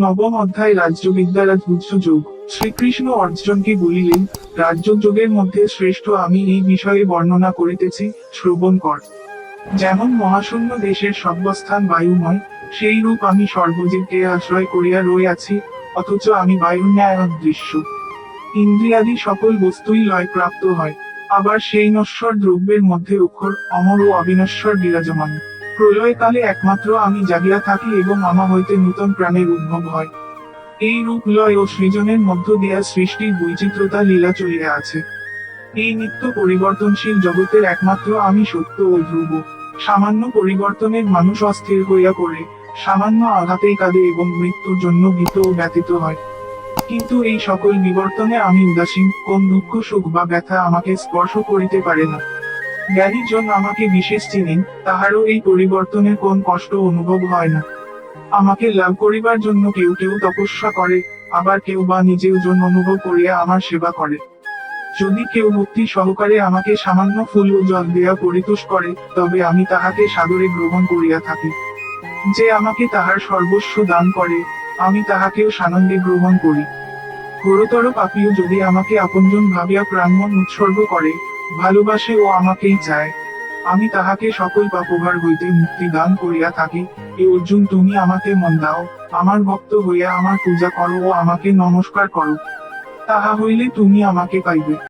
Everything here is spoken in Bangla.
নবম অধ্যায় রাজ্যবিদ্যারা তুচ্ছ যোগ। শ্রীকৃষ্ণ অর্জুনকে বলিলেন, রাজ্যযোগের মধ্যে শ্রেষ্ঠ আমি এই বিষয়ে বর্ণনা করিতেছি, শ্রবণ কর। যেমন মহাশূন্য দেশের সর্বস্থান বায়ুময়, সেই রূপ আমি সর্বজীবকে আশ্রয় করিয়া রইয়াছি, অথচ আমি বায়ুর ন্যায় অদৃশ্য। ইন্দ্রিয়াদি সকল বস্তুই লয় প্রাপ্ত হয়, আবার সেই নশ্বর দ্রব্যের মধ্যে অক্ষর অমর ও অবিনশ্বর বিরাজমান। প্রলয়কালে একমাত্র আমি জাগিয়া থাকি এবং আমা হইতে নূতন প্রাণের উদ্ভব হয়। এই রূপ লয় ও সৃজনের মধ্য দিয়া সৃষ্টির বৈচিত্রতা লীলা চলিয়া আছে। এই নিত্য পরিবর্তনশীল জগতের একমাত্র আমি সত্য ও ধ্রুব। সামান্য পরিবর্তনের মানুষ অস্থির হইয়া পড়ে, সামান্য আঘাতেই কাঁদে এবং মৃত্যুর জন্য ভীত ও ব্যতীত হয়। কিন্তু এই সকল বিবর্তনে আমি উদাসীন, কোন দুঃখ, সুখ বা ব্যথা আমাকে স্পর্শ করিতে পারে না। জ্ঞানী জন আমাকে বিশেষ চিনেন, তাহারও এই পরিবর্তনের কোন কষ্ট অনুভব হয় না। আমাকে লাভ করিবার জন্য কেউ কেউ তপস্যা করে, আবার কেউ বা নিজে ওজন অনুভব করিয়া আমার সেবা করে। যদি কেউ ভক্তি সহকারে আমাকে সামান্য ফুল ও জল দেয়া পরিতোষ করে, তবে আমি তাহাকে সাদরে গ্রহণ করিয়া থাকি। যে আমাকে তাহার সর্বস্ব দান করে, আমি তাহাকেও সানন্দে গ্রহণ করি। ঘোরতর পাপিও যদি আমাকে আপনজন ভাবিয়া প্রাণমন উৎসর্গ করে ভালোবাসে ও আমাকেই চায়। আমি তাহাকে সকল পাপভার হইতে মুক্তি দান করিয়া থাকি। এ অর্জুন, তুমি আমাকে মন দাও, আমার ভক্ত হইয়া আমার পূজা করো ও আমাকে নমস্কার করো। তাহা হইলে তুমি আমাকে পাইবে।